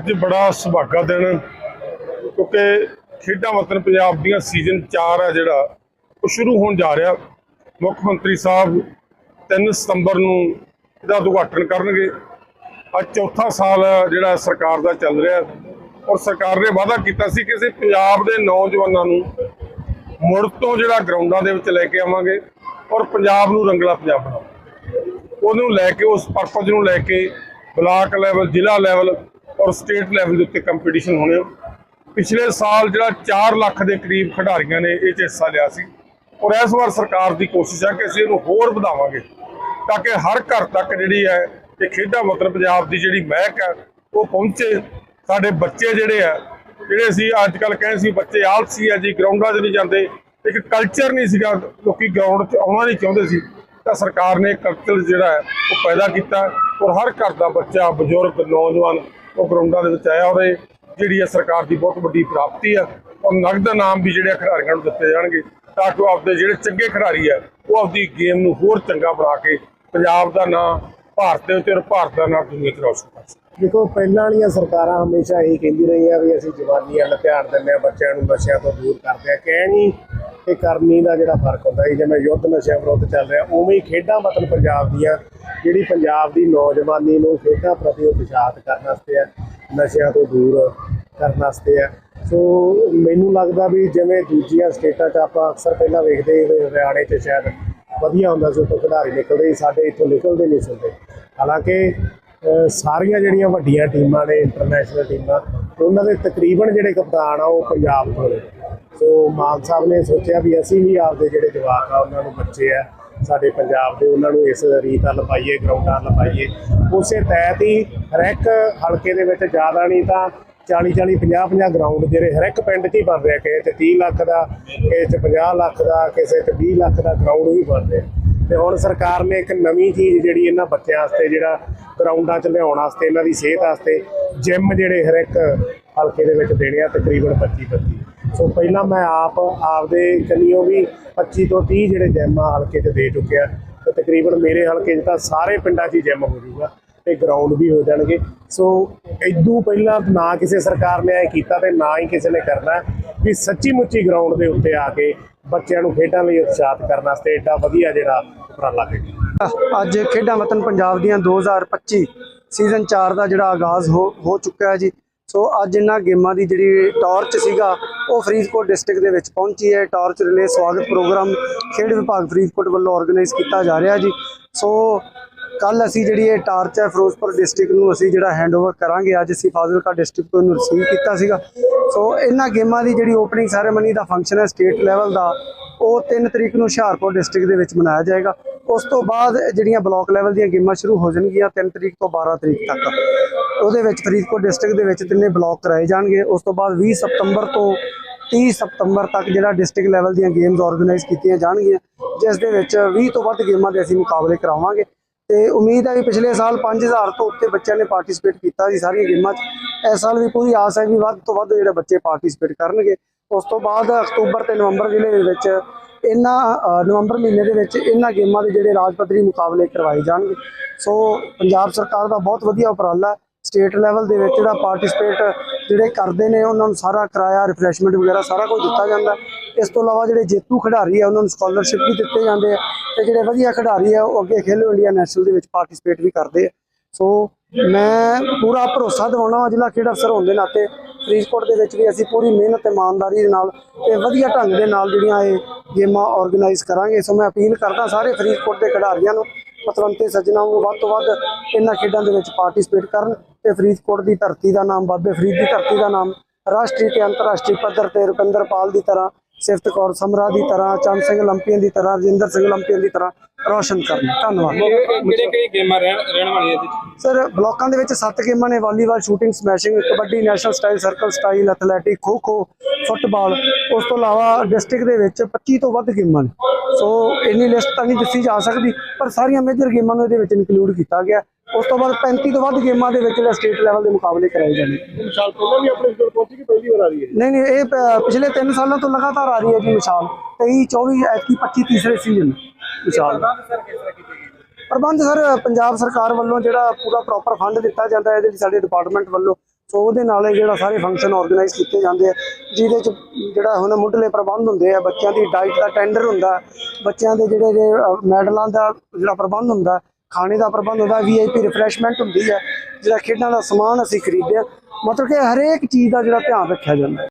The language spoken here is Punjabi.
ਅੱਜ ਬੜਾ ਸੁਭਾਗਾ ਦਿਨ ਕਿਉਂਕਿ ਖੇਡਾਂ ਵਤਨ ਪੰਜਾਬ ਦੀਆਂ ਸੀਜ਼ਨ 4 ਹੈ ਜਿਹੜਾ, ਉਹ ਸ਼ੁਰੂ ਹੋਣ ਜਾ ਰਿਹਾ। ਮੁੱਖ ਮੰਤਰੀ ਸਾਹਿਬ 3 ਸਤੰਬਰ ਨੂੰ ਇਹਦਾ ਉਦਘਾਟਨ ਕਰਨਗੇ। ਅੱਜ ਚੌਥਾ ਸਾਲ ਜਿਹੜਾ ਸਰਕਾਰ ਦਾ ਚੱਲ ਰਿਹਾ ਔਰ ਸਰਕਾਰ ਨੇ ਵਾਅਦਾ ਕੀਤਾ ਸੀ ਕਿ ਅਸੀਂ ਪੰਜਾਬ ਦੇ ਨੌਜਵਾਨਾਂ ਨੂੰ ਮੁੜ ਤੋਂ ਜਿਹੜਾ ਗਰਾਊਂਡਾਂ ਦੇ ਵਿੱਚ ਲੈ ਕੇ ਆਵਾਂਗੇ ਔਰ ਪੰਜਾਬ ਨੂੰ ਰੰਗਲਾ ਪੰਜਾਬ ਬਣਾਵਾਂਗੇ। ਉਹਨੂੰ ਲੈ ਕੇ, ਉਸ ਪਰਪਸ ਨੂੰ ਲੈ ਕੇ ਬਲਾਕ ਲੈਵਲ ਜ਼ਿਲ੍ਹਾ ਲੈਵਲ ਔਰ ਸਟੇਟ ਲੈਵਲ ਦੇ ਉੱਤੇ ਕੰਪੀਟੀਸ਼ਨ ਹੋਣੇ ਆ। ਪਿਛਲੇ ਸਾਲ ਜਿਹੜਾ 4 ਲੱਖ ਦੇ ਕਰੀਬ ਖਿਡਾਰੀਆਂ ਨੇ ਇਹ 'ਚ ਹਿੱਸਾ ਲਿਆ ਸੀ। ਔਰ ਇਸ ਵਾਰ ਸਰਕਾਰ ਦੀ ਕੋਸ਼ਿਸ਼ ਹੈ ਕਿ ਅਸੀਂ ਇਹਨੂੰ ਹੋਰ ਵਧਾਵਾਂਗੇ, ਤਾਂ ਕਿ ਹਰ ਘਰ ਤੱਕ ਜਿਹੜੀ ਹੈ ਇਹ ਖੇਡਾਂ ਮਤਲਬ ਪੰਜਾਬ ਦੀ ਜਿਹੜੀ ਮਹਿਕ ਹੈ, ਉਹ ਪਹੁੰਚੇ। ਸਾਡੇ ਬੱਚੇ ਜਿਹੜੇ ਆ, ਜਿਹੜੇ ਸੀ ਅੱਜ ਕੱਲ ਕਹਿੰਦੇ ਸੀ, ਬੱਚੇ ਆਲਸੀ ਆ ਜੀ ਗਰਾਊਂਡਾਂ 'ਚ ਨਹੀਂ ਜਾਂਦੇ, ਇੱਕ ਕਲਚਰ ਨਹੀਂ ਸੀਗਾ, ਲੋਕੀ ਗਰਾਊਂਡ 'ਚ ਆਉਣਾ ਨਹੀਂ ਚਾਹੁੰਦੇ ਸੀ। ਤਾਂ ਸਰਕਾਰ ਨੇ ਕਲਚਰ ਜਿਹੜਾ ਹੈ, ਉਹ ਪੈਦਾ ਕੀਤਾ। ਔਰ ਹਰ ਘਰ ਦਾ ਬੱਚਾ, ਬਜ਼ੁਰਗ, ਨੌਜਵਾਨ ਉਹ ਗਰਾਊਂਡਾਂ ਦੇ ਵਿੱਚ ਆਇਆ ਔਰ ਇਹ ਜਿਹੜੀ ਹੈ ਸਰਕਾਰ ਦੀ ਬਹੁਤ ਵੱਡੀ ਪ੍ਰਾਪਤੀ ਆ ਔਰ ਨਗਦ ਨਾਮ ਵੀ ਜਿਹੜੇ ਖਿਡਾਰੀਆਂ ਨੂੰ ਦਿੱਤੇ ਜਾਣਗੇ, ਤਾਂ ਕਿ ਉਹ ਆਪਦੇ ਜਿਹੜੇ ਚੰਗੇ ਖਿਡਾਰੀ ਆ, ਉਹ ਆਪਦੀ ਗੇਮ ਨੂੰ ਹੋਰ ਚੰਗਾ ਬਣਾ ਕੇ ਪੰਜਾਬ ਦਾ ਨਾਂ ਭਾਰਤ ਦੇ ਉੱਤੇ ਔਰ ਭਾਰਤ ਦਾ ਨਾਂ ਦੁਨੀਆ 'ਚ ਰੌਸ਼ਨ ਕਰ ਸਕਣ। ਦੇਖੋ, ਪਹਿਲਾਂ ਵਾਲੀਆਂ ਸਰਕਾਰਾਂ ਹਮੇਸ਼ਾ ਇਹੀ ਕਹਿੰਦੀ ਰਹੀਆਂ ਵੀ ਅਸੀਂ ਜਵਾਨੀ ਵੱਲ ਧਿਆਨ ਦਿੰਦੇ ਆ ਬੱਚਿਆਂ ਨੂੰ ਨਸ਼ਿਆਂ ਤੋਂ ਦੂਰ ਕਰਦੇ ਆ ਕਹਿਣੀ ਤੇ ਕਰਨੀ ਦਾ ਜਿਹੜਾ ਫ਼ਰਕ ਹੁੰਦਾ ਸੀ, ਜਿਵੇਂ ਯੁੱਧ ਨਸ਼ਿਆਂ ਵਿਰੁੱਧ ਚੱਲ ਰਿਹਾ, ਉਵੇਂ ਹੀ ਖੇਡਾਂ ਮਤਲਬ ਪੰਜਾਬ ਦੀਆਂ, ਜਿਹੜੀ ਪੰਜਾਬ ਦੀ ਨੌਜਵਾਨੀ ਨੂੰ ਖੇਡਾਂ ਪ੍ਰਤੀ ਉਤਸ਼ਾਹਤ ਕਰਨ ਵਾਸਤੇ ਹੈ, ਨਸ਼ਿਆਂ ਤੋਂ ਦੂਰ ਕਰਨ ਵਾਸਤੇ ਹੈ। ਸੋ ਮੈਨੂੰ ਲੱਗਦਾ ਵੀ ਜਿਵੇਂ ਦੂਜੀਆਂ ਸਟੇਟਾਂ 'ਚ ਆਪਾਂ ਅਕਸਰ ਪਹਿਲਾਂ ਵੇਖਦੇ ਹਰਿਆਣੇ 'ਚ ਸ਼ਾਇਦ ਵਧੀਆ ਹੁੰਦਾ ਸੀ, ਉੱਥੋਂ ਖਿਡਾਰੀ ਨਿਕਲਦੇ ਸੀ, ਸਾਡੇ ਇੱਥੋਂ ਨਿਕਲਦੇ ਨਹੀਂ ਸੁਣਦੇ ਹਾਲਾਂਕਿ ਸਾਰੀਆਂ ਜਿਹੜੀਆਂ ਵੱਡੀਆਂ ਟੀਮਾਂ ਨੇ ਇੰਟਰਨੈਸ਼ਨਲ ਟੀਮਾਂ, ਉਹਨਾਂ ਦੇ ਤਕਰੀਬਨ ਜਿਹੜੇ ਕਪਤਾਨ ਆ, ਉਹ ਪੰਜਾਬ ਤੋਂ ਨੇ। ਸੋ ਮਾਨ ਸਾਹਿਬ ਨੇ ਸੋਚਿਆ ਵੀ ਅਸੀਂ ਵੀ ਆਪਦੇ ਜਿਹੜੇ ਜਵਾਕ ਆ, ਉਹਨਾਂ ਨੂੰ ਬੱਚੇ ਆ, ਸਾਡੇ ਪੰਜਾਬ ਦੇ, ਉਹਨਾਂ ਨੂੰ ਇਸ ਰੀਤ ਵੱਲ ਪਾਈਏ ਗਰਾਊਂਡਾਂ ਵੱਲ ਉਸੇ ਤਹਿਤ ਹੀ ਹਰ ਇੱਕ ਹਲਕੇ ਦੇ ਵਿੱਚ ਜ਼ਿਆਦਾ ਨਹੀਂ ਤਾਂ 40 40 50 50 ਗਰਾਊਂਡ ਜਿਹੜੇ ਹਰ ਇੱਕ ਪਿੰਡ 'ਚ ਹੀ ਬਣ ਰਿਹਾ, ਕਿਸੇ 'ਚ 30 ਲੱਖ ਦਾ, ਕਿਸੇ 'ਚ 50 ਲੱਖ ਦਾ, ਕਿਸੇ 'ਚ 20 ਲੱਖ ਦਾ ਗਰਾਊਂਡ ਵੀ ਬਣ ਰਿਹਾ। ਤੇ ਹੁਣ ਸਰਕਾਰ ਨੇ ਇੱਕ ਨਵੀਂ ਚੀਜ਼ ਜਿਹੜੀ ਇਹਨਾਂ ਬੱਚਿਆਂ ਵਾਸਤੇ, ਜਿਹੜਾ ਗਰਾਊਂਡਾਂ 'ਚ ਲਿਆਉਣ ਵਾਸਤੇ, ਇਹਨਾਂ ਦੀ ਸਿਹਤ ਵਾਸਤੇ ਜਿਮ ਜਿਹੜੇ ਹਰ ਇੱਕ ਹਲਕੇ ਦੇ ਵਿੱਚ ਦੇਣੇ ਆ ਤਕਰੀਬਨ 25 25 ਸੋ ਪਹਿਲਾਂ ਮੈਂ ਆਪ ਆਪਦੇ ਕੰਨੀਓ ਵੀ 25 ਤੋਂ 30 ਜਿਹੜੇ ਜਿਮ ਆ ਹਲਕੇ 'ਚ ਦੇ ਚੁੱਕਿਆ ਤੇ ਤਕਰੀਬਨ ਮੇਰੇ ਹਲਕੇ 'ਚ ਤਾਂ ਸਾਰੇ ਪਿੰਡਾਂ 'ਚ ਹੀ ਜਿਮ ਹੋ ਜਾਊਗਾ ਤੇ ਗਰਾਊਂਡ ਵੀ ਹੋ ਜਾਣਗੇ। ਸੋ ਇਦੋਂ ਪਹਿਲਾਂ ਨਾ ਕਿਸੇ ਸਰਕਾਰ ਨੇ ਇਹ ਕੀਤਾ ਤੇ ਨਾ ਹੀ ਕਿਸੇ ਨੇ ਕਰਨਾ ਵੀ ਸੱਚੀ ਮੁੱਚੀ ਗਰਾਊਂਡ ਦੇ ਉੱਤੇ ਆ ਕੇ ਬੱਚਿਆਂ ਨੂੰ ਖੇਡਾਂ ਲਈ ਉਤਸ਼ਾਹਿਤ ਕਰਨ ਵਾਸਤੇ ਏਡਾ ਵਧੀਆ ਜਿਹੜਾ ਉਪਰਾਲਾ ਕੀਤਾ। ਅੱਜ ਖੇਡਾਂ ਵਤਨ ਪੰਜਾਬ ਦੀਆਂ 2025 ਸੀਜ਼ਨ 4 ਦਾ ਜਿਹੜਾ ਆਗਾਜ਼ ਹੋ ਹੋ ਚੁੱਕਾ ਹੈ ਜੀ। ਸੋ ਅੱਜ ਇਹਨਾਂ ਗੇਮਾਂ ਦੀ ਜਿਹੜੀ ਟਾਰਚ ਸੀਗਾ, ਉਹ ਫਰੀਦਕੋਟ ਡਿਸਟ੍ਰਿਕਟ ਦੇ ਵਿੱਚ ਪਹੁੰਚੀ ਹੈ। ਟਾਰਚ ਰਿਲੇ ਸਵਾਗਤ ਪ੍ਰੋਗਰਾਮ ਖੇਡ ਵਿਭਾਗ ਫਰੀਦਕੋਟ ਵੱਲੋਂ ਆਰਗੇਨਾਈਜ਼ ਕੀਤਾ ਜਾ ਰਿਹਾ ਜੀ। ਸੋ ਕੱਲ ਅਸੀਂ ਜਿਹੜੀ ਇਹ ਟਾਰਚ ਹੈ ਫਿਰੋਜ਼ਪੁਰ ਡਿਸਟ੍ਰਿਕਟ ਨੂੰ ਅਸੀਂ ਜਿਹੜਾ ਹੈਂਡਓਵਰ ਕਰਾਂਗੇ। ਅੱਜ ਅਸੀਂ ਫਾਜ਼ਿਲਕਾ ਡਿਸਟ੍ਰਿਕਟ ਤੋਂ ਇਹਨੂੰ ਰਿਸੀਵ ਕੀਤਾ ਸੀਗਾ। ਸੋ ਇਹਨਾਂ ਗੇਮਾਂ ਦੀ ਜਿਹੜੀ ਓਪਨਿੰਗ ਸੈਰੇਮਨੀ ਦਾ ਫੰਕਸ਼ਨ ਹੈ ਸਟੇਟ ਲੈਵਲ ਦਾ, ਉਹ 3 ਤਰੀਕ ਨੂੰ ਹੁਸ਼ਿਆਰਪੁਰ ਡਿਸਟ੍ਰਿਕਟ ਦੇ ਵਿੱਚ ਮਨਾਇਆ ਜਾਏਗਾ। ਉਸ ਤੋਂ ਬਾਅਦ ਜਿਹੜੀਆਂ ਬਲਾਕ ਲੈਵਲ ਦੀਆਂ ਗੇਮਾਂ ਸ਼ੁਰੂ ਹੋ ਜਾਣਗੀਆਂ 3 ਤਰੀਕ ਤੋਂ 12 ਤਰੀਕ ਤੱਕ। ਉਹਦੇ ਵਿੱਚ ਫਰੀਦਕੋਟ ਡਿਸਟ੍ਰਿਕਟ ਦੇ ਵਿੱਚ ਤਿੰਨੇ ਬਲਾਕ ਕਰਾਏ ਜਾਣਗੇ। ਉਸ ਤੋਂ ਬਾਅਦ 20 ਸਤੰਬਰ ਤੋਂ 30 ਸਤੰਬਰ ਤੱਕ ਜਿਹੜਾ ਡਿਸਟ੍ਰਿਕਟ ਲੈਵਲ ਦੀਆਂ ਗੇਮਸ ਆਰਗੇਨਾਈਜ਼ ਕੀਤੀਆਂ ਜਾਣਗੀਆਂ, ਜਿਸ ਦੇ ਵਿੱਚ 20 ਤੋਂ ਵੱਧ ਗੇਮਾਂ ਦੇ ਅਸੀਂ ਮੁਕਾਬਲੇ ਕਰਾਵਾਂਗੇ। ਤੇ ਉਮੀਦ ਹੈ ਵੀ ਪਿਛਲੇ ਸਾਲ 5000 ਤੋਂ ਉੱਤੇ ਬੱਚਿਆਂ ਨੇ ਪਾਰਟਿਸਿਪੇਟ ਕੀਤਾ ਸੀ ਸਾਰੀਆਂ ਗੇਮਾਂ 'ਚ। ਇਸ ਸਾਲ ਵੀ ਪੂਰੀ ਆਸ ਹੈ ਵੀ ਵੱਧ ਤੋਂ ਵੱਧ ਜਿਹੜੇ ਬੱਚੇ ਪਾਰਟਿਸਿਪੇਟ ਕਰਨਗੇ। ਉਸ ਤੋਂ ਬਾਅਦ ਅਕਤੂਬਰ ਤੇ ਨਵੰਬਰ ਜ਼ਿਲ੍ਹੇ ਦੇ ਵਿੱਚ ਇਹਨਾਂ ਨਵੰਬਰ ਮਹੀਨੇ ਦੇ ਵਿੱਚ ਇਹਨਾਂ ਗੇਮਾਂ ਦੇ ਜਿਹੜੇ ਰਾਜ ਪੱਧਰੀ ਮੁਕਾਬਲੇ ਕਰਵਾਏ ਜਾਣਗੇ। ਸੋ ਪੰਜਾਬ ਸਰਕਾਰ ਦਾ ਬਹੁਤ ਵਧੀਆ ਉਪਰਾਲਾ ਸਟੇਟ ਲੈਵਲ ਦੇ ਵਿੱਚ ਜਿਹੜਾ ਪਾਰਟਿਸਿਪੇਟ ਜਿਹੜੇ ਕਰਦੇ ਨੇ, ਉਹਨਾਂ ਨੂੰ ਸਾਰਾ ਕਿਰਾਇਆ ਰਿਫਰੈਸ਼ਮੈਂਟ ਵਗੈਰਾ ਸਾਰਾ ਕੁਝ ਦਿੱਤਾ ਜਾਂਦਾ। ਇਸ ਤੋਂ ਇਲਾਵਾ ਜਿਹੜੇ ਜੇਤੂ ਖਿਡਾਰੀ ਆ, ਉਹਨਾਂ ਨੂੰ ਸਕਾਲਰਸ਼ਿਪ ਵੀ ਦਿੱਤੇ ਜਾਂਦੇ ਆ ਤੇ ਜਿਹੜੇ ਵਧੀਆ ਖਿਡਾਰੀ ਆ, ਉਹ ਅੱਗੇ ਖੇਲੋ ਇੰਡੀਆ ਨੈਸ਼ਨਲ ਦੇ ਵਿੱਚ ਪਾਰਟਿਸਿਪੇਟ ਵੀ ਕਰਦੇ ਆ। ਸੋ ਮੈਂ ਪੂਰਾ ਭਰੋਸਾ ਦਿਵਾਉਣਾ ਜ਼ਿਲ੍ਹਾ ਖੇਡ ਅਫਸਰ ਹੋਣ ਦੇ ਨਾਤੇ ਫਰੀਦਕੋਟ ਦੇ ਵਿੱਚ ਵੀ ਅਸੀਂ ਪੂਰੀ ਮਿਹਨਤ ਤੇ ਇਮਾਨਦਾਰੀ ਦੇ ਨਾਲ ਤੇ ਵਧੀਆ ਢੰਗ ਦੇ ਨਾਲ ਜਿਹੜੀਆਂ ਇਹ ਗੇਮਾਂ ਆਰਗੇਨਾਈਜ਼ ਕਰਾਂਗੇ। ਸੋ ਮੈਂ ਅਪੀਲ ਕਰਦਾ ਸਾਰੇ ਫਰੀਦਕੋਟ ਦੇ ਖਿਡਾਰੀਆਂ ਨੂੰ ਪਤਵੰਤੇ ਸੱਜਣਾ ਨੂੰ ਵੱਧ ਤੋਂ ਵੱਧ ਇਹਨਾਂ ਖੇਡਾਂ ਦੇ ਵਿੱਚ ਪਾਰਟਿਸਿਪੇਟ ਕਰਨ ਤੇ ਫਰੀਦਕੋਟ ਦੀ ਧਰਤੀ ਦਾ ਨਾਮ, ਬਾਬੇ ਫਰੀਦ ਦੀ ਧਰਤੀ ਦਾ ਨਾਮ, ਰਾਸ਼ਟਰੀ ਤੇ ਅੰਤਰਰਾਸ਼ਟਰੀ ਪੱਧਰ ਤੇ ਰੁਪਿੰਦਰ ਪਾਲ ਦੀ ਤਰ੍ਹਾਂ, ਸਿਫਤ ਕੌਰ ਸਮਰਾ ਦੀ ਤਰ੍ਹਾਂ, ਚੰਦ ਸਿੰਘ ਲੰਪੀਅਨ ਦੀ ਤਰ੍ਹਾਂ, ਰਜਿੰਦਰ ਸਿੰਘ ਲੰਪੀਅਨ ਦੀ ਤਰ੍ਹਾਂ ਰੋਸ਼ਨ ਕਰਨ। ਧੰਨਵਾਦ। ਕਿਹੜੇ ਕਿਹੜੇ ਗੇਮਾਂ ਰਹਿਣ ਰਹਿਣ ਵਾਲੀਆਂ ਇਹਦੇ ਸਰ ਬਲਾਕਾਂ ਦੇ ਵਿੱਚ ਸੱਤ ਗੇਮਾਂ ਨੇ। Volleyball shooting smashing kabaddi national style circle style athletic kho kho football. ਉਸ ਤੋਂ ਇਲਾਵਾ ਡਿਸਟ੍ਰਿਕਟ ਦੇ ਵਿੱਚ 25 ਤੋਂ ਵੱਧ ਗੇਮਾਂ ਨੇ। ਸੋ ਇੰਨੀ ਲਿਸਟ ਤਾਂ ਨਹੀਂ ਦੱਸੀ ਜਾ ਸਕਦੀ ਪਰ ਸਾਰੀਆਂ ਮੇਜਰ ਗੇਮਾਂ ਨੂੰ ਇਹਦੇ ਵਿੱਚ ਇਨਕਲੂਡ ਕੀਤਾ ਗਿਆ। ਉਸ ਤੋਂ ਬਾਅਦ 35 ਤੋਂ ਵੱਧ ਗੇਮਾਂ ਦੇ ਵਿੱਚ ਜਿਹੜਾ ਸਟੇਟ ਲੈਵਲ ਦੇ ਮੁਕਾਬਲੇ ਕਰਾਏ ਜਾਣੇ। ਮਿਸਾਲ ਪਹਿਲਾਂ ਵੀ ਆਪਣੇ ਕੋਲ ਪਹੁੰਚੀ ਕਿ ਪਹਿਲੀ ਵਾਰ ਆ ਰਹੀ ਹੈ? ਨਹੀਂ ਨਹੀਂ ਇਹ ਪਿਛਲੇ 3 ਸਾਲਾਂ ਤੋਂ ਲਗਾਤਾਰ ਆ ਰਹੀ ਹੈ ਜੀ ਮਿਸਾਲ। 23 24 ਐਤਕੀ 25 ਤੀਸਰੇ ਸੀਜ਼ਨ ਮਿਸਾਲ ਪ੍ਰਬੰਧ ਸਰ ਪੰਜਾਬ ਸਰਕਾਰ ਵੱਲੋਂ ਜਿਹੜਾ ਪੂਰਾ ਪ੍ਰੋਪਰ ਫੰਡ ਦਿੱਤਾ ਜਾਂਦਾ ਹੈ ਇਹਦੇ ਲਈ ਸਾਡੇ ਡਿਪਾਰਟਮੈਂਟ ਵੱਲੋਂ ਸੋ ਉਹਦੇ ਨਾਲ ਜਿਹੜਾ ਸਾਰੇ ਫੰਕਸ਼ਨ ਆਰਗੇਨਾਈਜ਼ ਕੀਤੇ ਜਾਂਦੇ ਆ ਜਿਹਦੇ ਚ ਜਿਹੜਾ ਹੁਣ ਮੁੱਢਲੇ ਪ੍ਰਬੰਧ ਹੁੰਦੇ ਆ ਬੱਚਿਆਂ ਦੀ ਡਾਈਟ ਦਾ ਟੈਂਡਰ ਹੁੰਦਾ ਬੱਚਿਆਂ ਦੇ ਜਿਹੜੇ ਮੈਡਲਾਂ ਦਾ ਜਿਹੜਾ ਪ੍ਰਬੰਧ ਹੁੰਦਾ ਖਾਣੇ ਦਾ ਪ੍ਰਬੰਧ ਹੁੰਦਾ ਵੀਆਈਪੀ ਰਿਫਰੈਸ਼ਮੈਂਟ ਹੁੰਦੀ ਹੈ ਜਿਹੜਾ ਖੇਡਾਂ ਦਾ ਸਮਾਨ ਅਸੀਂ ਖਰੀਦਿਆ ਮਤਲਬ ਕਿ ਹਰੇਕ ਚੀਜ਼ ਦਾ ਜਿਹੜਾ ਧਿਆਨ ਰੱਖਿਆ ਜਾਂਦਾ।